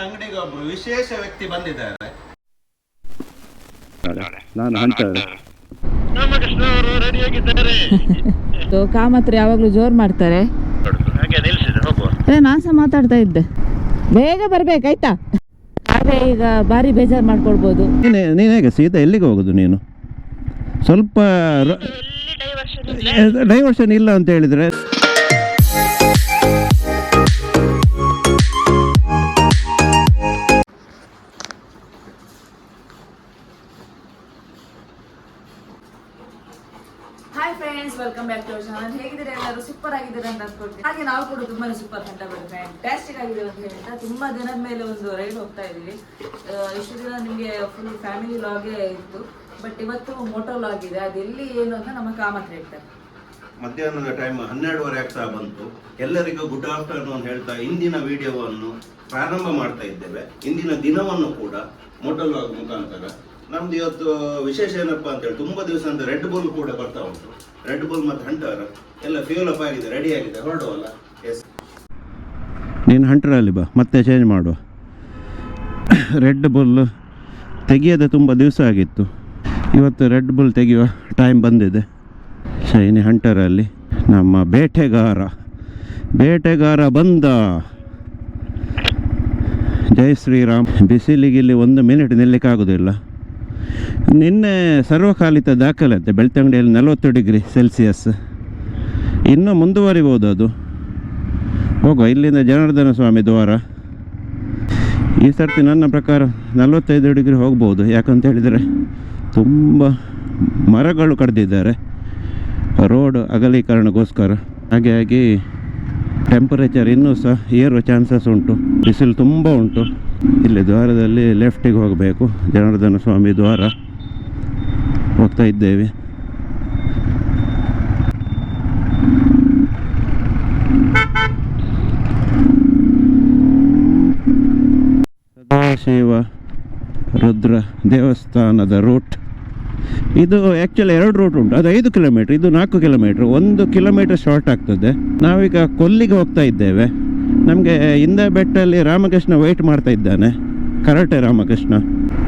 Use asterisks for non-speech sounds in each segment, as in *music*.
ಅಂಗಡಿಗೆ ಒಬ್ರು ವಿಶೇಷ ವ್ಯಕ್ತಿ ಬಂದಿದ್ದಾರೆ. ನಾನು *laughs* ಕಾಮತ್ರ ಯಾವಾಗಲೂ ಜೋರ್ ಮಾಡ್ತಾರೆ. ಅದೇ ನಾನು ಸಹ ಮಾತಾಡ್ತಾ ಇದ್ದೆ. ಬೇಗ ಬರ್ಬೇಕಾಯ್ತಾ ಹಾಗೆ ಈಗ ಬಾರಿ ಬೇಜಾರು ಮಾಡ್ಕೊಳ್ಬೋದು. ನೀನೇ ನೀನು ಹೇಗೆ ಸೀದಾ ಎಲ್ಲಿಗೆ ಹೋಗೋದು ನೀನು? ಸ್ವಲ್ಪ ಡೈವರ್ಷನ್ ಇಲ್ಲ ಅಂತ ಹೇಳಿದರೆ ಬ್ಯಾಕ್ ಟು ಹೇಗಿದ್ದೀರಾ ಎಲ್ಲರೂ ಸೂಪರ್ ಆಗಿದ್ದೀರಾ ಅಂತ ಅನ್ಕೊಳ್ತೀನಿ. ಹಾಗೆ ನಾವು ಕೂಡ ತುಂಬಾನೇ ಸೂಪರ್ ಅಂತ ಫ್ಯಾಂಟಾಸ್ಟಿಕ್ ಆಗಿದೆ ಅಂತ ಹೇಳ್ತಾ ತುಂಬಾ ದಿನದ ಮೇಲೆ ಒಂದು ರೈಡ್ ಹೋಗ್ತಾ ಇದೀವಿ ಆ, ಇಷ್ಟು ದಿನ ನಿಮಗೆ ಫುಲ್ ಫ್ಯಾಮಿಲಿ ಲಾಗೇ ಇತ್ತು. ಬಟ್ ಇವತ್ತು ಮೋಟೋ ಲಾಗ್ ಇದೆ. ಅದೆಲ್ಲಿ ಏನು ಅಂತ ನಮ್ಮ ಕಾಮತ್ ಹೇಳ್ತಾರೆ. ಮಧ್ಯಾಹ್ನದ ಟೈಮ್ ಹನ್ನೆರಡುವರೆ ಆಗ್ತಾ ಬಂತು. ಎಲ್ಲರಿಗೂ ಗುಡ್ ಆಫ್ಟರ್ನೂನ್ ಹೇಳ್ತಾ ಇಂದಿನ ವಿಡಿಯೋವನ್ನು ಪ್ರಾರಂಭ ಮಾಡ್ತಾ ಇದ್ದೇವೆ. ಇಂದಿನ ದಿನವನ್ನು ಕೂಡ ಮೋಟಲ್ ಮುಖಾಂತರ ನಮ್ದು ಇವತ್ತು ವಿಶೇಷ ಏನಪ್ಪಾ ಅಂತ ಹೇಳಿ ತುಂಬಾ ದಿವಸ ಅಂತ ರೆಡ್ ಬುಲ್ ಕೂಡ ಬರ್ತಾ ಉಂಟು. ರೆಡ್ ಬುಲ್ ಮತ್ತು ಹಂಟರ್ ಎಲ್ಲ ಫ್ಯೂಲ್ ಅಪ್ ಆಗಿದೆ ರೆಡಿ ಆಗಿದೆ, ಹೊರಡುವಲ್ಲ. ಎಸ್ ನೀನು ಹಂಟರಲ್ಲಿ ಬಾ, ಮತ್ತೆ ಚೇಂಜ್ ಮಾಡುವ. ರೆಡ್ ಬುಲ್ ತೆಗಿಯದೆ ತುಂಬ ದಿವಸ ಆಗಿತ್ತು. ಇವತ್ತು ರೆಡ್ ಬುಲ್ ತೆಗೆಯುವ ಟೈಮ್ ಬಂದಿದೆ. ಶೈನಿ ಹಂಟರಲ್ಲಿ ನಮ್ಮ ಬೇಟೆಗಾರ ಬೇಟೆಗಾರ ಬಂದ. ಜೈ ಶ್ರೀರಾಮ್ ಬಿಸಿಲಿಗೆ ಇಲ್ಲಿ ಒಂದು ಮಿನಿಟ್ ನಿಲ್ಲಕ್ಕಾಗೋದಿಲ್ಲ. ನಿನ್ನೆ ಸರ್ವಕಾಲಿತ ದಾಖಲೆ ಅಂತೆ ಬೆಳ್ತಂಗಡಿಯಲ್ಲಿ ನಲವತ್ತು ಡಿಗ್ರಿ ಸೆಲ್ಸಿಯಸ್. ಇನ್ನೂ ಮುಂದುವರಿಬೋದು ಅದು. ಹೋಗುವ ಇಲ್ಲಿಂದ ಜನಾರ್ದನ ಸ್ವಾಮಿ ದ್ವಾರ. ಈ ಸರ್ತಿ ನನ್ನ ಪ್ರಕಾರ ನಲವತ್ತೈದು ಡಿಗ್ರಿ ಹೋಗ್ಬೋದು, ಯಾಕಂತ ಹೇಳಿದರೆ ತುಂಬ ಮರಗಳು ಕಡ್ದಿದ್ದಾರೆ. ರೋಡ್ ಅಗಲೀಕರಣಗೋಸ್ಕರ. ಹಾಗಾಗಿ ಟೆಂಪರೇಚರ್ ಇನ್ನೂ ಸಹ ಏರುವ ಚಾನ್ಸಸ್ ಉಂಟು. ಬಿಸಿಲು ತುಂಬ ಉಂಟು. ಇಲ್ಲಿ ದ್ವಾರದಲ್ಲಿ ಲೆಫ್ಟಿಗೆ ಹೋಗಬೇಕು. ಜನಾರ್ದನ ಸ್ವಾಮಿ ದ್ವಾರ ಹೋಗ್ತಾ ಇದ್ದೇವೆ. ಸದಾಶಿವ ರುದ್ರ ದೇವಸ್ಥಾನದ ರೂಟ್ ಇದು ಆ್ಯಕ್ಚುಲಿ ಎರಡು ರೂಟ್ ಉಂಟು. ಅದು ಐದು ಕಿಲೋಮೀಟ್ರ್ ಇದು ನಾಲ್ಕು ಕಿಲೋಮೀಟ್ರ್ ಒಂದು ಕಿಲೋಮೀಟರ್ ಶಾರ್ಟ್ ಆಗ್ತದೆ. ನಾವೀಗ ಕೊಲ್ಲಿಗೆ ಹೋಗ್ತಾ ಇದ್ದೇವೆ. ನಮಗೆ ಹಿಂದೆ ಬೆಟ್ಟಲ್ಲಿ ರಾಮಕೃಷ್ಣ ವೆಯ್ಟ್ ಮಾಡ್ತಾ ಇದ್ದಾನೆ. ಕರಾಟೆ ರಾಮಕೃಷ್ಣ.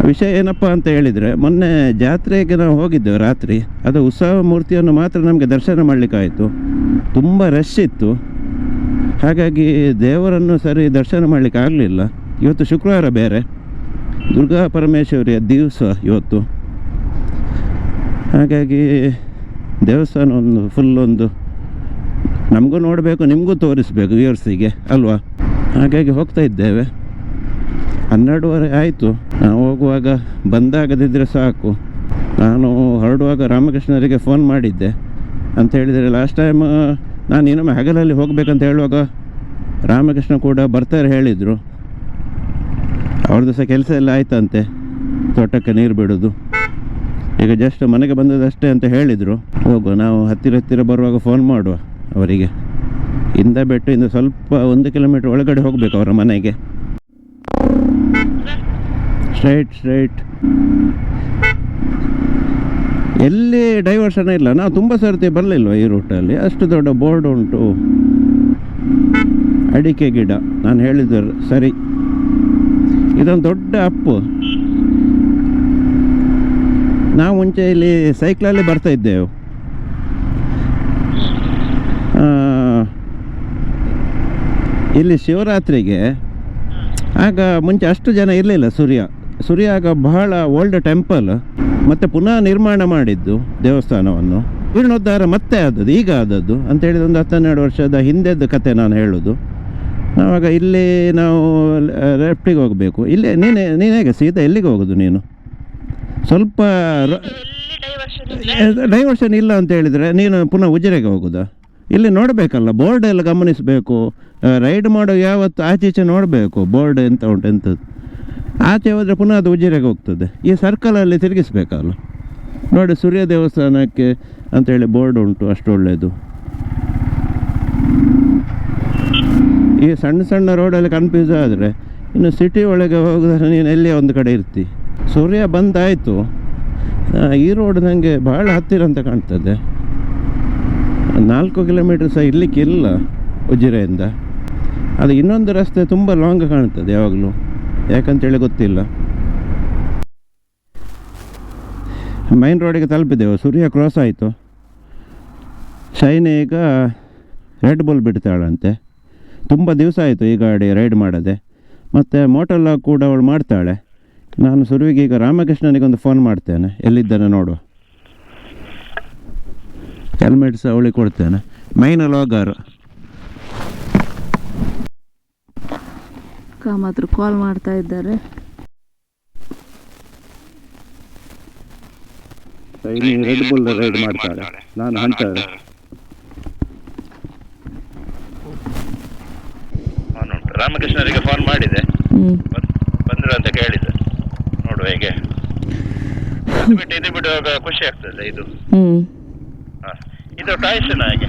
ವಿಷಯ ಏನಪ್ಪ ಅಂತ ಹೇಳಿದರೆ, ಮೊನ್ನೆ ಜಾತ್ರೆಗೆ ನಾವು ಹೋಗಿದ್ದೆವು ರಾತ್ರಿ. ಅದು ಉತ್ಸವ ಮೂರ್ತಿಯನ್ನು ಮಾತ್ರ ನಮಗೆ ದರ್ಶನ ಮಾಡಲಿಕ್ಕಾಯಿತು ತುಂಬ ರಶ್ ಇತ್ತು. ಹಾಗಾಗಿ ದೇವರನ್ನು ಸರಿ ದರ್ಶನ ಮಾಡಲಿಕ್ಕೆ ಆಗಲಿಲ್ಲ. ಇವತ್ತು ಶುಕ್ರವಾರ ಬೇರೆ. ದುರ್ಗಾ ಪರಮೇಶ್ವರಿಯ ದಿವಸ ಇವತ್ತು. ಹಾಗಾಗಿ ದೇವಸ್ಥಾನ ಒಂದು ಫುಲ್ ಒಂದು ನಮಗೂ ನೋಡಬೇಕು, ನಿಮಗೂ ತೋರಿಸ್ಬೇಕು ವ್ಯೂವರ್ಸಿಗೆ ಅಲ್ವಾ? ಹಾಗಾಗಿ ಹೋಗ್ತಾ ಇದ್ದೇವೆ. ಹನ್ನೆರಡುವರೆ ಆಯಿತು. ನಾವು ಹೋಗುವಾಗ ಬಂದಾಗದಿದ್ದರೆ ಸಾಕು. ನಾನು ಹೊರಡುವಾಗ ರಾಮಕೃಷ್ಣರಿಗೆ ಫೋನ್ ಮಾಡಿದ್ದೆ. ಅಂತ ಹೇಳಿದರೆ ಲಾಸ್ಟ್ ಟೈಮ್ ನಾನು ಇನ್ನೊಮ್ಮೆ ಹಗಲಲ್ಲಿ ಹೋಗಬೇಕಂತ ಹೇಳುವಾಗ ರಾಮಕೃಷ್ಣ ಕೂಡ ಬರ್ತಾರೆ ಹೇಳಿದರು. ಅವ್ರದ್ದು ಸಹ ಕೆಲಸ ಎಲ್ಲ ಆಯ್ತಂತೆ. ತೋಟಕ್ಕೆ ನೀರು ಬಿಡೋದು. ಈಗ ಜಸ್ಟ್ ಮನೆಗೆ ಬಂದದಷ್ಟೇ ಅಂತ ಹೇಳಿದರು. ಹೋಗುವ, ನಾವು ಹತ್ತಿರ ಹತ್ತಿರ ಬರುವಾಗ ಫೋನ್ ಮಾಡುವ ಅವರಿಗೆ. ಇಂದ ಬೆಟ್ಟು ಇಂದ ಸ್ವಲ್ಪ ಒಂದು ಕಿಲೋಮೀಟ್ರ್ ಒಳಗಡೆ ಹೋಗಬೇಕು ಅವರ ಮನೆಗೆ. ಸ್ಟ್ರೈಟ್ ಸ್ಟ್ರೈಟ್ ಎಲ್ಲಿ ಡೈವರ್ಷನ್ ಇಲ್ಲ. ನಾವು ತುಂಬ ಸರ್ತಿ ಬರಲಿಲ್ವ ಈ ರೂಟಲ್ಲಿ ಅಷ್ಟು ದೊಡ್ಡ ಬೋರ್ಡ್ ಉಂಟು. ಅಡಿಕೆ ಗಿಡ. ನಾನು ಹೇಳಿದ್ರು ಸರಿ. ಇದೊಂದು ದೊಡ್ಡ ಅಪ್ಪು. ನಾವು ಮುಂಚೆ ಇಲ್ಲಿ ಸೈಕ್ಲಲ್ಲಿ ಬರ್ತಾ ಇದ್ದೆವು. ಇಲ್ಲಿ ಶಿವರಾತ್ರಿಗೆ ಆಗ ಮುಂಚೆ ಅಷ್ಟು ಜನ ಇರಲಿಲ್ಲ ಸೂರ್ಯ. ಸೂರ್ಯ ಆಗ ಬಹಳ ಓಲ್ಡ್ ಟೆಂಪಲ್ ಮತ್ತು ಪುನಃ ನಿರ್ಮಾಣ ಮಾಡಿದ್ದು ದೇವಸ್ಥಾನವನ್ನು. ಜೀರ್ಣೋದ್ಧಾರ ಮತ್ತೆ ಆದದ್ದು, ಈಗ ಆದದ್ದು. ಅಂತ ಹೇಳಿದ ಒಂದು ಹತ್ತೆರಡು ವರ್ಷದ ಹಿಂದೆದ್ದು ಕತೆ ನಾನು ಹೇಳೋದು. ನಾವಾಗ ಇಲ್ಲಿ ನಾವು ಲೆಫ್ಟಿಗೆ ಹೋಗಬೇಕು. ಇಲ್ಲೇ ನೀನೇ, ನೀನು ಹೇಗೆ ಸೀದಾ ಎಲ್ಲಿಗೆ ಹೋಗೋದು ನೀನು? ಸ್ವಲ್ಪ ಡೈವರ್ಷನ್ ಇಲ್ಲ? ಅಂತ ಹೇಳಿದರೆ ನೀನು ಪುನಃ ಉಜಿರೆಗೆ ಹೋಗೋದಾ? ಇಲ್ಲಿ ನೋಡಬೇಕಲ್ಲ ಬೋರ್ಡ್ ಎಲ್ಲ ಗಮನಿಸಬೇಕು. ರೈಡ್ ಮಾಡೋ ಯಾವತ್ತು ಆಚೆ ಈಚೆ ನೋಡಬೇಕು ಬೋರ್ಡ್ ಎಂತ ಉಂಟು ಎಂಥದ್ದು ಆಚೆ ಹೋದರೆ ಪುನಃ ಅದು ಉಜಿರೆಗೆ ಹೋಗ್ತದೆ. ಈ ಸರ್ಕಲಲ್ಲಿ ತಿರುಗಿಸ್ಬೇಕಲ್ಲ. ನೋಡಿ ಸೂರ್ಯ ದೇವಸ್ಥಾನಕ್ಕೆ ಅಂತೇಳಿ ಬೋರ್ಡ್ ಉಂಟು ಅಷ್ಟು ಒಳ್ಳೆಯದು ಈ ಸಣ್ಣ ಸಣ್ಣ ರೋಡಲ್ಲಿ ಕನ್ಫ್ಯೂಸ್ ಆದರೆ ಇನ್ನು ಸಿಟಿ ಒಳಗೆ ಹೋಗಿದ್ರೆ ನೀನು ಎಲ್ಲಿಯೇ ಒಂದು ಕಡೆ ಇರ್ತಿ. ಸೂರ್ಯ ಬಂದಾಯಿತು. ಈ ರೋಡ್ ನನಗೆ ಭಾಳ ಹತ್ತಿರ ಅಂತ ಕಾಣ್ತದೆ. ನಾಲ್ಕು ಕಿಲೋಮೀಟ್ರ್ ಸಹ ಇರಲಿಕ್ಕಿಲ್ಲ ಉಜಿರೆಯಿಂದ. ಅದು ಇನ್ನೊಂದು ರಸ್ತೆ ತುಂಬ ಲಾಂಗ್ ಕಾಣ್ತದೆ ಯಾವಾಗಲೂ. ಯಾಕಂತೇಳಿ ಗೊತ್ತಿಲ್ಲ. ಮೈನ್ ರೋಡಿಗೆ ತಲುಪಿದೆವು. ಸೂರ್ಯ ಕ್ರಾಸ್ ಆಯಿತು. ಶೈನ ಈಗ ರೆಡ್ ಬುಲ್ ಬಿಡ್ತಾಳಂತೆ. ತುಂಬ ದಿವಸ ಆಯಿತು ಈ ಗಾಡಿ ರೈಡ್ ಮಾಡದೆ. ಮತ್ತು ಮೋಟಲ್ಲ ಕೂಡ ಅವಳು ಮಾಡ್ತಾಳೆ. ನಾನು ಸುರುವಿಗೆ ಈಗ ರಾಮಕೃಷ್ಣನಿಗೆ ಒಂದು ಫೋನ್ ಮಾಡ್ತೇನೆ. ಎಲ್ಲಿದ್ದಾನೆ ನೋಡು. ಹೆಲ್ಮೆಟ್ಸ್ ಅವಳಿ ಕೊಡ್ತೇನೆ. ಮೈನ್ ಲಾಗರ್ ಕಾಮಾತ್ರ ಕಾಲ್ ಮಾಡ್ತಾ ಇದ್ದಾರೆ. ರೆಡ್ ಬುಲ್ ರೈಡ್ ಮಾಡ್ತಾಳೆ. ನಾನು ಉಂಟು ರಾಮಕೃಷ್ಣರಿಗೆ ಫೋನ್ ಮಾಡಿದೆ ಹ್ಮ್ ಬಂದ್- ಬಂದ್ರು ಅಂತ ಕೇಳಿದೆ ನೋಡುವ ಹೇಗೆ ಅದು ಬಿಟ್ಟು ಇದು ಬಿಡುವಾಗ ಖುಷಿ ಆಗ್ತದೆ ಇದು. ಹ್ಮ್. ಹ. ಇದು ಟಾಯ್ಸನ ಹಾಗೆ.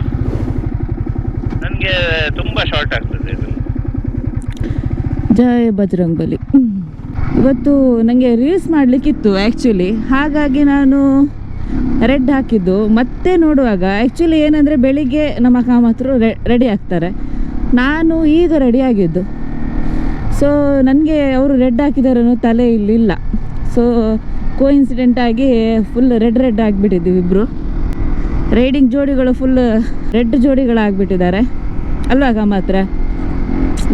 ನನಗೆ ತುಂಬಾ ಶಾರ್ಟ್ ಆಗ್ತದೆ ಇದು. ಜಯ ಬಜರಂಗ್ ಬಲಿ ಇವತ್ತು ನನಗೆ ರೀಲ್ಸ್ ಮಾಡಲಿಕ್ಕಿತ್ತು ಆ್ಯಕ್ಚುಲಿ ಹಾಗಾಗಿ ನಾನು ರೆಡ್ ಹಾಕಿದ್ದು. ಮತ್ತೆ ನೋಡುವಾಗ ಆ್ಯಕ್ಚುಲಿ ಏನಂದರೆ ಬೆಳಿಗ್ಗೆ ನಮ್ಮ ಕಾಮತ್ರು ರೆಡಿ ಆಗ್ತಾರೆ. ನಾನು ಈಗ ರೆಡಿ ಆಗಿದ್ದು. ಸೊ ನನಗೆ ಅವರು ರೆಡ್ ಹಾಕಿದಾರನು ತಲೆ ಇಲ್ಲಿಲ್ಲ. ಸೊ ಕೋ ಆಗಿ ಫುಲ್ ರೆಡ್ ರೆಡ್ ಆಗಿಬಿಟ್ಟಿದ್ದೀವಿ ಇಬ್ಬರು ರೈಡಿಂಗ್ ಜೋಡಿಗಳು ಫುಲ್ ರೆಡ್ ಜೋಡಿಗಳಾಗ್ಬಿಟ್ಟಿದ್ದಾರೆ. ಅಲ್ವಾ ಕಾಮಾತ್ರ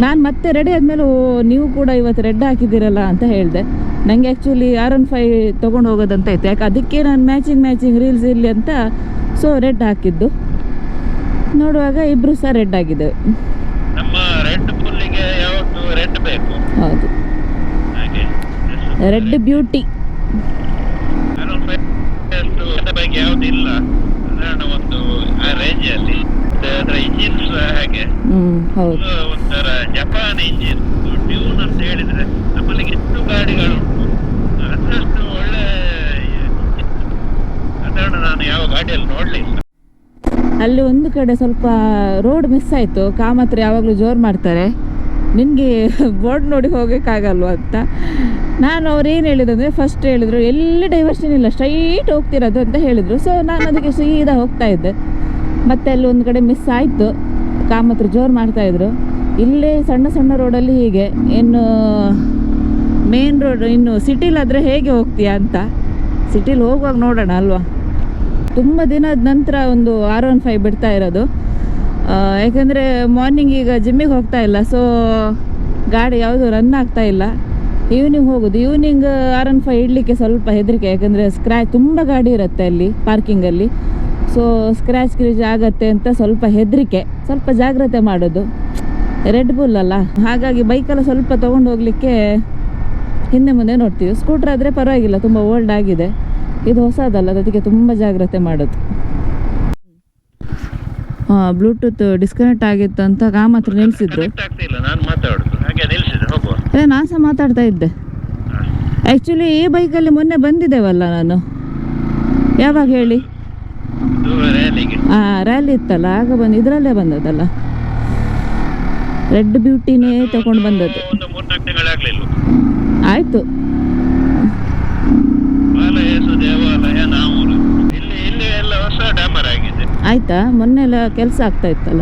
ನಾನು ಮತ್ತೆ ರೆಡಿ ಆದಮೇಲೆ, ಓ, ನೀವು ಕೂಡ ಇವತ್ತು ರೆಡ್ ಹಾಕಿದ್ದೀರಲ್ಲ ಅಂತ ಹೇಳಿದೆ. ನನಗೆ ಆ್ಯಕ್ಚುಲಿ ಆರ್ ಒನ್ ಫೈ ತೊಗೊಂಡು ಹೋಗೋದಂತ ಇತ್ತು ಯಾಕೆ, ಅದಕ್ಕೆ ನಾನು ಮ್ಯಾಚಿಂಗ್ ಮ್ಯಾಚಿಂಗ್ ರೀಲ್ಸ್ ಇರಲಿ ಅಂತ ಸೊ ರೆಡ್ ಹಾಕಿದ್ದು. ನೋಡುವಾಗ ಇಬ್ಬರು ಸಹ ರೆಡ್ ಆಗಿದ್ದೇವೆ ನಮ್ಮ ರೆಡ್ ಫುಲ್ಲಿಗೆ ಯಾವತ್ತು ರೆಡ್ ಬೇಕು ಹೌದು. Red beauty. ಬಗ್ಗೆ ಯಾವ್ದು ಇಲ್ಲ. ಸಾಧಾರಣ ಒಂದು ಆ ರೇಂಜಲ್ಲಿ ಅದರ ಇಂಜಿನ್ಸ್ ಹಾಗೆ. ಒಂಥರ ಜಪಾನ್ ಇಂಜಿನ್ ಟ್ಯೂನ್ ಅಂತ ಹೇಳಿದ್ರೆ ನಮ್ಮಲ್ಲಿ ಎಷ್ಟು ಗಾಡಿಗಳು ಉಂಟು? ಅದರಷ್ಟು ಒಳ್ಳೆ ಸಾಧಾರಣ ನಾನು ಯಾವ ಗಾಡಿಯಲ್ಲಿ ನೋಡ್ಲಿಲ್ಲ. ಅಲ್ಲಿ ಒಂದು ಕಡೆ ಸ್ವಲ್ಪ ರೋಡ್ ಮಿಸ್ ಆಯ್ತು. ಕಾಮತ್ರ ಯಾವಾಗಲೂ ಜೋರ್ ಮಾಡ್ತಾರೆ. ನಿನಗೆ ಬೋರ್ಡ್ *laughs* ನೋಡಿ ಹೋಗೋಕ್ಕಾಗಲ್ವ ಅಂತ. ನಾನು ಅವ್ರು ಏನು ಹೇಳಿದಂದರೆ ಫಸ್ಟ್ ಹೇಳಿದರು, ಎಲ್ಲಿ ಡೈವರ್ಷನ್ ಇಲ್ಲ ಸ್ಟ್ರೈಟ್ ಹೋಗ್ತಿರೋದು ಅಂತ ಹೇಳಿದರು. ಸೊ ನಾನು ಅದಕ್ಕೆ ಸೀದಾ ಹೋಗ್ತಾ ಇದ್ದೆ. ಮತ್ತೆ ಅಲ್ಲಿ ಒಂದು ಕಡೆ ಮಿಸ್ ಆಯಿತು. ಕಾಮತ್ರ ಜೋರು ಮಾಡ್ತಾಯಿದ್ರು ಇಲ್ಲೇ ಸಣ್ಣ ಸಣ್ಣ ರೋಡಲ್ಲಿ ಹೀಗೆ. ಇನ್ನು ಮೇನ್ ರೋಡ್ ಇನ್ನು ಸಿಟಿಲಾದರೆ ಹೇಗೆ ಹೋಗ್ತೀಯಾ ಅಂತ. ಸಿಟಿಲಿ ಹೋಗುವಾಗ ನೋಡೋಣ ಅಲ್ವಾ? ತುಂಬ ದಿನದ ನಂತರ ಒಂದು ಆರ್ ಒನ್ ಫೈವ್ ಬಿಡ್ತಾ ಇರೋದು. ಯಾಕಂದರೆ ಮಾರ್ನಿಂಗ್ ಈಗ ಜಿಮ್ಮಿಗೆ ಹೋಗ್ತಾ ಇಲ್ಲ ಸೊ ಗಾಡಿ ಯಾವುದು ರನ್ ಆಗ್ತಾ ಇಲ್ಲ. ಈವ್ನಿಂಗ್ ಹೋಗೋದು. ಈವ್ನಿಂಗ್ ಆರ್ ಒನ್ ಫೈವ್ ಇಡಲಿಕ್ಕೆ ಸ್ವಲ್ಪ ಹೆದರಿಕೆ, ಯಾಕಂದರೆ ಸ್ಕ್ರ್ಯಾಚ್ ತುಂಬ ಗಾಡಿ ಇರುತ್ತೆ ಅಲ್ಲಿ ಪಾರ್ಕಿಂಗಲ್ಲಿ ಸೊ ಸ್ಕ್ರ್ಯಾಚ್ ಕ್ರೀಚ್ ಆಗತ್ತೆ ಅಂತ ಸ್ವಲ್ಪ ಹೆದರಿಕೆ, ಸ್ವಲ್ಪ ಜಾಗ್ರತೆ ಮಾಡೋದು. ರೆಡ್ ಬುಲ್ ಅಲ್ಲ. ಹಾಗಾಗಿ ಬೈಕೆಲ್ಲ ಸ್ವಲ್ಪ ತೊಗೊಂಡು ಹೋಗಲಿಕ್ಕೆ ಹಿಂದೆ ಮುಂದೆ ನೋಡ್ತೀವಿ. ಸ್ಕೂಟ್ರ್ ಆದರೆ ಪರವಾಗಿಲ್ಲ, ತುಂಬ ಓಲ್ಡ್ ಆಗಿದೆ. ಇದು ಹೊಸದಲ್ಲ, ಅದಕ್ಕೆ ತುಂಬ ಜಾಗ್ರತೆ ಮಾಡೋದು. ಬ್ಲೂಟೂತ್ ಡಿಸ್ಕನೆಕ್ಟ್ ಆಗಿತ್ತು ಅಂತ ಆ ಹತ್ರ ನಿಲ್ಲಿಸಿದ್ರು ಕನೆಕ್ಟ್ ಆಗ್ತಿಲ್ಲ ನಾನು ಮಾತಾಡುದು. ಹಾಗೆ ನಿಲ್ಸಿದೆ ಹೋಗುವ. ಅದೇ ನಾನು ಸಹ ಮಾತಾಡ್ತಾ ಇದ್ದೆ. ಆ್ಯಕ್ಚುಲಿ ಈ ಬೈಕಲ್ಲಿ ಮೊನ್ನೆ ಬಂದಿದ್ದೇವಲ್ಲ ನಾನು. ಯಾವಾಗ ಹೇಳಿ? ಹಾಂ ರ್ಯಾಲಿ ಇತ್ತಲ್ಲ ಆಗ ಬಂದು ಇದರಲ್ಲೇ ಬಂದದಲ್ಲ ರೆಡ್ ಬ್ಯೂಟಿನೇ ತಗೊಂಡು ಬಂದದ್ದು. ಆಯಿತು. ಆಯ್ತಾ? ಮೊನ್ನೆ ಎಲ್ಲ ಕೆಲಸ ಆಗ್ತಾ ಇತ್ತಲ್ಲ?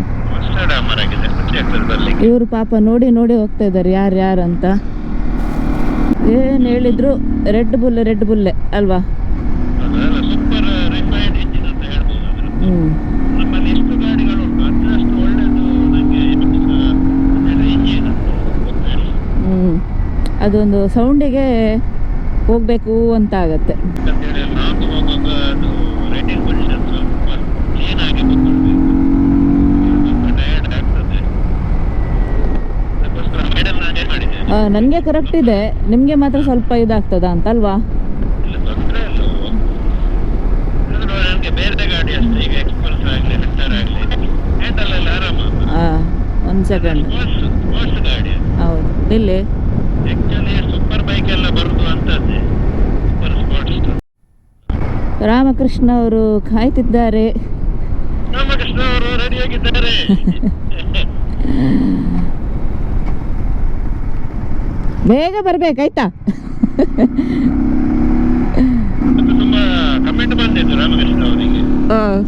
ಇವರು ಪಾಪ ನೋಡಿ ನೋಡಿ ಹೋಗ್ತಾ ಇದ್ದಾರೆ. ಯಾರು ಯಾರು ಅಂತ. ಏನು ಹೇಳಿದ್ರು? ರೆಡ್ ಬುಲ್ಲೆ ರೆಡ್ ಬುಲ್ಲೆ ಅಲ್ವಾ? ಹ್ಞೂ ಹ್ಞೂ ಅದೊಂದು ಸೌಂಡಿಗೆ ಹೋಗಬೇಕು ಅಂತ ಆಗತ್ತೆ ಯಾಕಂತೇಳಿ ಲಾಂಗ್ ಹೋಗುವಾಗ ಅದು ರೈಟಿಂಗ್ ಪೊಸಿಷನ್ ಸ್ವಲ್ಪ ಕ್ಲೀನ್ ಆಗಿ ಕೂತ್ಕೊಳ್ಬೇಕು ಸ್ವಲ್ಪ ಟಯರ್ಡ್ ಆಗ್ತದೆ ಅದಕ್ಕೋಸ್ಕರ ಮಿಡಲ್ ನಾನು ಏನು ಮಾಡಿದ್ದೇನೆ ನನಗೆ ಕರೆಕ್ಟ್ ಇದೆ. ನಿಮಗೆ ಮಾತ್ರ ಸ್ವಲ್ಪ ಇದಾಗ್ತದ ಅಂತ ಅಲ್ವಾ ಇಲ್ಲ ತೊಂದರೆ ಇಲ್ಲ. ಆದ್ರೂ ಬೇರೆ ಗಾಡಿ ಅಷ್ಟೇ. ಈಗ ಎಕ್ಸ್ಪಲ್ಸ್ ಆಗಲಿ ಹಂಟರ್ ಆಗಲಿ ಹ್ಯಾಂಡಲ್ ಎಲ್ಲ ಆರಾಮ. ಹಾಂ ಒಂದು ಸೆಕೆಂಡ್ ಹೌದು. ಇಲ್ಲಿ ರಾಮಕೃಷ್ಣ ಅವರು ಕಾಯ್ತಿದ್ದಾರೆ. ರಾಮಕೃಷ್ಣ ಅವರು ರೆಡಿಯಾಗಿದ್ದಾರೆ *laughs* ಬೇಗ ಬರ್ಬೇಕಾಯ್ತಾ?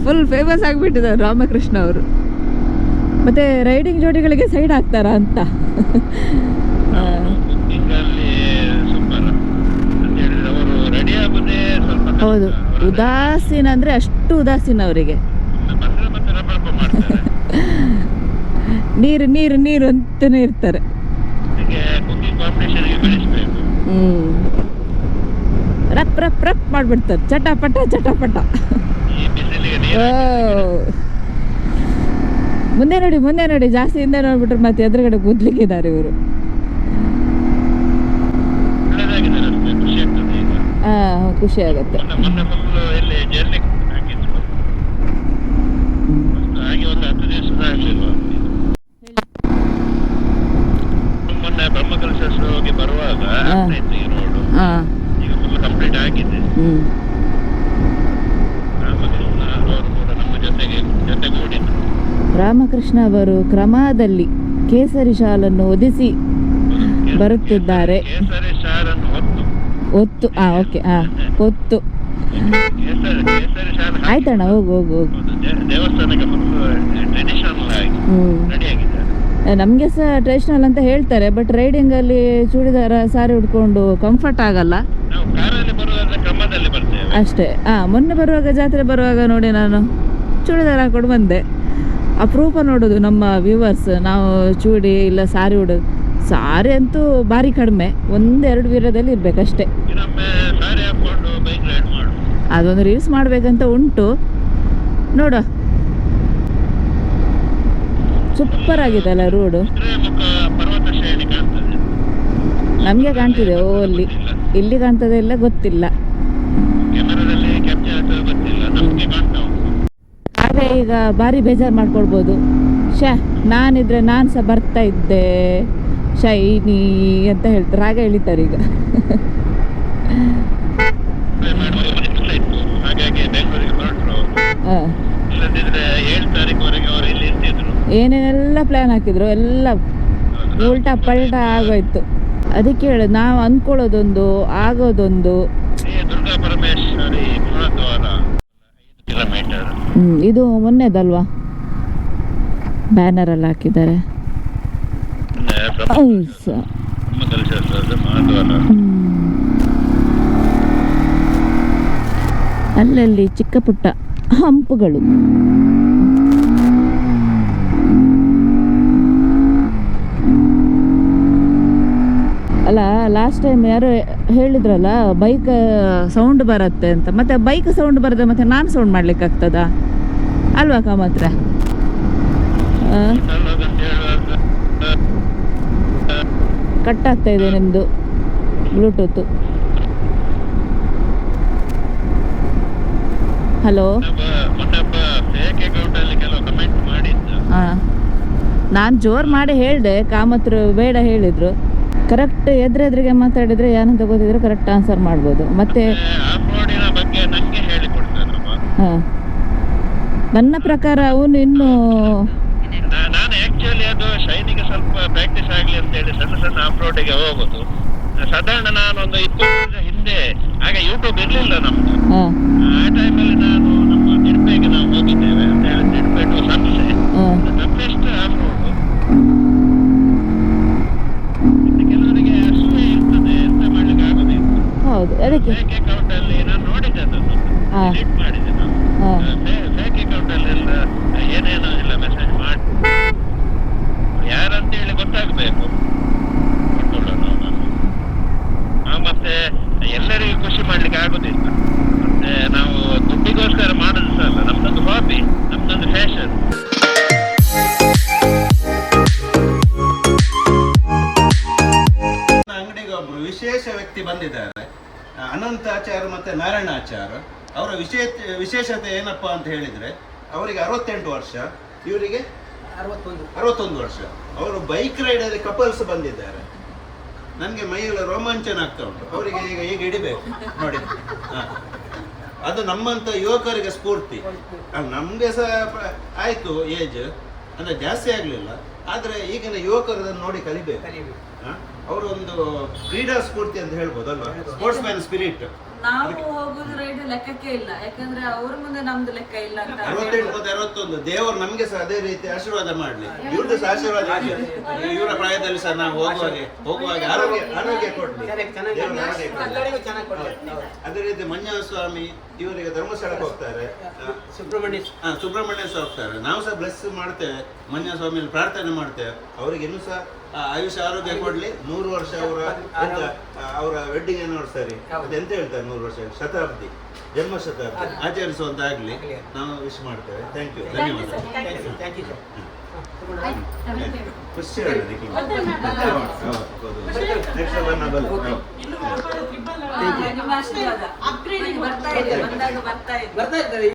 ಫುಲ್ ಫೇಮಸ್ ಆಗಿಬಿಟ್ಟಿದ್ದಾರೆ ರಾಮಕೃಷ್ಣ ಅವರು. ಮತ್ತೆ ರೈಡಿಂಗ್ ಜೋಡಿಗಳಿಗೆ ಸೈಡ್ ಆಗ್ತಾರಾ ಅಂತ. ಹೌದು ಉದಾಸೀನ ಅಂದ್ರೆ ಅಷ್ಟು ಉದಾಸೀನ ಅವರಿಗೆ. *laughs* ನೀರು ನೀರು ನೀರು ಅಂತಾನೆ ಇರ್ತಾರೆ. ಹ್ಮ್. ರಪ್ ರಪ್ ರಪ್ ಮಾಡ್ಬಿಡ್ತಾರೆ. ಚಟಪಟ ಚಟಪಟ. ಓ. ಮುಂದೆ ನೋಡಿ ಮುಂದೆ ನೋಡಿ. ಜಾಸ್ತಿ ಹಿಂದೆ ನೋಡ್ಬಿಟ್ರೆ ಮತ್ತೆ ಎದುರುಗಡೆ ಗುದ್ಲಿಕ್ಕಿದ್ದಾರೆ ಇವರು. ಹಾ ಖುಷಿ ಆಗುತ್ತೆ ಮೊನ್ನೆ ಮೊನ್ನೆ ಫುಲ್ ಇಲ್ಲಿ ಜರ್ನಿ ಹಾಕಿದ್ರು ಅಷ್ಟು ಹಾಗೆ ಒಂದು ಹತ್ತು ದಿವಸ ಆಗ್ಲಿಲ್ವಾ ಮೊನ್ನೆ ಬ್ರಹ್ಮಕಲಶ ಹೋಗಿ ಬರುವಾಗ ಈ ರೋಡು ಹಾ. ಈಗ ಫುಲ್ ಕಂಪ್ಲೀಟ್ ಆಗಿದೆ. ರಾಮಕೃಷ್ಣ ಅವರು ಕೂಡ ನಮ್ಮ ಜೊತೆಗೆ ಜೊತೆಗೂಡಿದ್ರು. ರಾಮಕೃಷ್ಣ ಅವರು ಕ್ರಮದಲ್ಲಿ ಕೇಸರಿ ಶಾಲನ್ನು ಒದಿಸಿ ಬರುತ್ತಿದ್ದಾರೆ. ಕೇಸರಿ ಶಾಲನ್ನು ಹೊತ್ತು. ಒತ್ತು ಹಾ ಓಕೆ ಹಾ ಒತ್ತು ಕೇಸರಿ ಕೇಸರಿ ಶಾಲೆ ಹಾಕಿ ಆಯ್ತಣ್ಣ ಹೋಗು ಹೋಗು ಹೋಗು. ಒಂದು ದೇ- ದೇವಸ್ಥಾನಕ್ಕೆ ಫುಲ್ ಟ್ರೆಡಿಷನಲ್ ಆಗಿ ಹ್ಮ್. ರೆಡಿ ಆಗಿದ್ದಾರೆ ನಮಗೆ ಸಹ ಟ್ರೆಡಿಷನಲ್ ಅಂತ ಹೇಳ್ತಾರೆ ಬಟ್ ರೈಡಿಂಗಲ್ಲಿ ಚೂಡಿದಾರ ಸಾರಿ ಉಟ್ಕೊಂಡು ಕಂಫರ್ಟ್ ಆಗಲ್ಲ. ಅಷ್ಟೇ. ಹಾಂ ಮೊನ್ನೆ ಬರುವಾಗ ಜಾತ್ರೆ ಬರುವಾಗ ನೋಡಿ ನಾನು ಚೂಡಿದಾರ ಹಾಕೊಂಡು ಬಂದೆ. ಅಪರೂಪ ನೋಡೋದು ನಮ್ಮ ವ್ಯೂವರ್ಸ್ ನಾವು ಚೂಡಿ ಇಲ್ಲ ಸಾರಿ ಉಡು ಸಾರಿ ಅಂತೂ ಭಾರಿ ಕಡಿಮೆ ಒಂದೆರಡು ವೀರದಲ್ಲಿ ಇರಬೇಕಷ್ಟೇ. ಅದೊಂದು ರೀಲ್ಸ್ ಮಾಡಬೇಕಂತ ಉಂಟು. ನೋಡ ಸೂಪರ್ ಆಗಿದೆ ಅಲ್ಲ ರೋಡು ನಮ್ಗೆ ಕಾಣ್ತಿದೆ, ಓ, ಅಲ್ಲಿ. ಇಲ್ಲಿ ಕಾಣ್ತದೆ ಇಲ್ಲ ಗೊತ್ತಿಲ್ಲ. ಹಾಗೆ ಈಗ ಭಾರಿ ಬೇಜಾರು ಮಾಡ್ಕೊಳ್ಬೋದು. ಶಾ ನಾನಿದ್ರೆ ನಾನು ಸಹ ಬರ್ತಾ ಇದ್ದೆ. ಶೈನಿ ಅಂತ ಹೇಳ್ತಾರೆ ಹಾಗೆ ಹೇಳಿದ್ದಾರೆ ಈಗ *laughs* Try ಮಾಡುವಾಗ ಇಷ್ಟ ಇತ್ತು ಹಾಗಾಗಿ ಬೆಂಗಳೂರಿಗೆ ಹೊರಟರು ಹ. ಇಲ್ಲದಿದ್ರೆ ಏಳು ತಾರೀಕುವರೆಗೆ ಅವರು ಇಲ್ಲಿ ಇರ್ತಿದ್ರು ಏನೇನೆಲ್ಲ ಪ್ಲ್ಯಾನ್ ಹಾಕಿದ್ರು ಎಲ್ಲ ಉಲ್ಟಾ ಪಲ್ಟ ಆಗೋಯ್ತು. ಅದಕ್ಕೆ ಹೇಳೋದು ನಾವು ಅಂದ್ಕೊಳ್ಳೋದೊಂದು ಆಗೋದೊಂದು. ಇದು ಮೊನ್ನೆದಲ್ವಾ? ಬ್ಯಾನರ್ ಅಲ್ಲಿ ಹಾಕಿದ್ದಾರೆ. ಅಲ್ಲಲ್ಲಿ ಚಿಕ್ಕ ಪುಟ್ಟ ಹಂಪುಗಳು ಅಲ್ಲ ಲಾಸ್ಟ್ ಟೈಮ್ ಯಾರು ಹೇಳಿದ್ರಲ್ಲ ಬೈಕ್ ಸೌಂಡ್ ಬರುತ್ತೆ ಅಂತ. ಮತ್ತೆ ಬೈಕ್ ಸೌಂಡ್ ಬರುತ್ತೆ ಮತ್ತೆ ನಾನು ಸೌಂಡ್ ಮಾಡ್ಲಿಕ್ಕೆ ಆಗ್ತದಾ ಅಲ್ವಾ ಕಾಮತ್ರ? ಕಟ್ ಆಗ್ತಾ ಇದೆ ನಿಮ್ಮದು ಬ್ಲೂಟೂತ್ ಹಲೋ ಹಾಂ ನಾನು ಜೋರು ಮಾಡಿ ಹೇಳಿದೆ, ಕಾಮತ್ರ ಬೇಡ ಹೇಳಿದರು. ಕರೆಕ್ಟ್ ಎದುರೆದ್ರಿಗೆ ಮಾತಾಡಿದರೆ ಏನಂತ ಗೊತ್ತಿದ್ರೆ ಕರೆಕ್ಟ್ ಆನ್ಸರ್ ಮಾಡ್ಬೋದು. ಮತ್ತೆ ಹಾಂ. ನನ್ನ ಪ್ರಕಾರ ಅವನು ಇನ್ನೂ ನಾನು ಆ್ಯಕ್ಚುಲಿ ಅದು ಶೈನಿಗೆ ಸ್ವಲ್ಪ ಪ್ರಾಕ್ಟೀಸ್ ಆಗ್ಲಿ ಅಂತ ಹೇಳಿ ಸಣ್ಣ ಸಣ್ಣ ಆಫ್ ರೋಡಿಗೆ ಹೋಗುದು. ಸಾಧಾರಣ ನಾನೊಂದು ಇಪ್ಪತ್ತು ವರ್ಷ ಹಿಂದೆ ಆಗ ಯೂಟ್ಯೂಬ್ ಇರ್ಲಿಲ್ಲ ನಮ್ದು. ಆ ಟೈಮಲ್ಲಿ ನಾನು ನಮ್ಮ ತಿರುಪೇಗೆ ಹೌದು ಆ, ಮತ್ತು ಮತ್ತೆ ನಾರಾಯಣಾಚಾರ್ ಅವರ ವಿಶೇಷ ವಿಶೇಷತೆ ಏನಪ್ಪಾ ಅಂತ ಹೇಳಿದ್ರೆ ಅವರಿಗೆ ಅರವತ್ತೆಂಟು ವರ್ಷ ಇವರಿಗೆ ಅರವತ್ತೊಂದು. ವರ್ಷ. ಅವರು ಬೈಕ್ ರೈಡಲ್ಲಿ ಕಪಲ್ಸ್ ಬಂದಿದ್ದಾರೆ. ನನಗೆ ಮೈಯೆಲ್ಲ ರೋಮಾಂಚನ ಆಗ್ತಾ ಉಂಟು. ಅವರಿಗೆ ಈಗ ಈಗ ಹಿಡಿಬೇಕು? ನೋಡಿ. ಹಾ. ಅದು ನಮ್ಮಂತ ಯುವಕರಿಗೆ ಸ್ಫೂರ್ತಿ. ನಮಗೆ ಸಹ ಆಯ್ತು ಏಜ್ ಅಂದ್ರೆ ಜಾಸ್ತಿ ಆಗ್ಲಿಲ್ಲ. ಆದ್ರೆ ಈಗಿನ ಯುವಕರು ಅದನ್ನು ನೋಡಿ ಕಲಿಬೇಕು. ಅವರು ಒಂದು ಕ್ರೀಡಾ ಸ್ಫೂರ್ತಿ ಅಂತ ಹೇಳ್ಬೋದು. ಅಲ್ವಾ ಸ್ಪೋರ್ಟ್ಸ್ ಮ್ಯಾನ್ ಸ್ಪಿರಿಟ್ ನಾವು ಹೋಗುದು ರೈಡ್ ಲೆಕ್ಕಕ್ಕೆ ಇಲ್ಲ. ಯಾಕಂದ್ರೆ ಅವ್ರ ಮುಂದೆ ನಮ್ದು ಲೆಕ್ಕ ಇಲ್ಲ ಅಂತ ಅರವತ್ತೆಂಟು ಮತ್ತೆ ಅರವತ್ತೊಂದು ದೇವರು ನಮ್ಗೆ ಸಹ ಅದೇ ರೀತಿ ಆಶೀರ್ವಾದ ಮಾಡ್ಲಿ. ಇವ್ರದ್ದು ಸಹ ಆಶೀರ್ವಾದ. ಇವರ ಪ್ರಾಯದಲ್ಲಿ ಸಹ ನಾವು ಹೋಗುವಾಗೆ ಹೋಗುವಾಗ ಆರೋಗ್ಯ ಆರೋಗ್ಯ ಕೊಡ್ಲಿ. ದೇವರು ಆರೋಗ್ಯ ಕೊಡ್ಲಿ. ಅದೇ ರೀತಿ ಮಂಜುನಾಥ ಸ್ವಾಮಿ ಇವರಿಗೆ ಧರ್ಮಸ್ಥಳಕ್ಕೆ ಹೋಗ್ತಾರೆ. ಸುಬ್ರಹ್ಮಣ್ಯ ಸುಬ್ರಹ್ಮಣ್ಯ ಸಹ ಹೋಗ್ತಾರೆ. ನಾವು ಸಹ ಬ್ಲೆಸ್ ಮಾಡ್ತೇವೆ. ಮನ್ಯ ಸ್ವಾಮಿಯಲ್ಲಿ ಪ್ರಾರ್ಥನೆ ಮಾಡ್ತೇವೆ. ಅವ್ರಿಗೆ ಇನ್ನೂ ಸಹ ಆಯುಷ್ಯ ಆರೋಗ್ಯ ಕೊಡ್ಲಿ. ನೂರು ವರ್ಷ ಅವರ ಅವರ ವೆಡ್ಡಿಂಗ್ ಆನಿವರ್ಸರಿ ಎಂತ ಹೇಳ್ತಾರೆ ನೂರು ವರ್ಷ? ಶತಾಬ್ದಿ ಜನ್ಮ ಶತಾಬ್ದಿ. ಆಚರಿಸುವಂತಾಗ್ಲಿ. ನಾವು ವಿಶ್ ಮಾಡ್ತೇವೆ. ಥ್ಯಾಂಕ್ ಯು ಧನ್ಯವಾದ ಥ್ಯಾಂಕ್ ಇಯರ್ ನೆಕ್ಸ್ಟ್ ಬರ್ತಾ ಇದೆ. ಬರ್ತಾ ಇದ್ದಾರೆ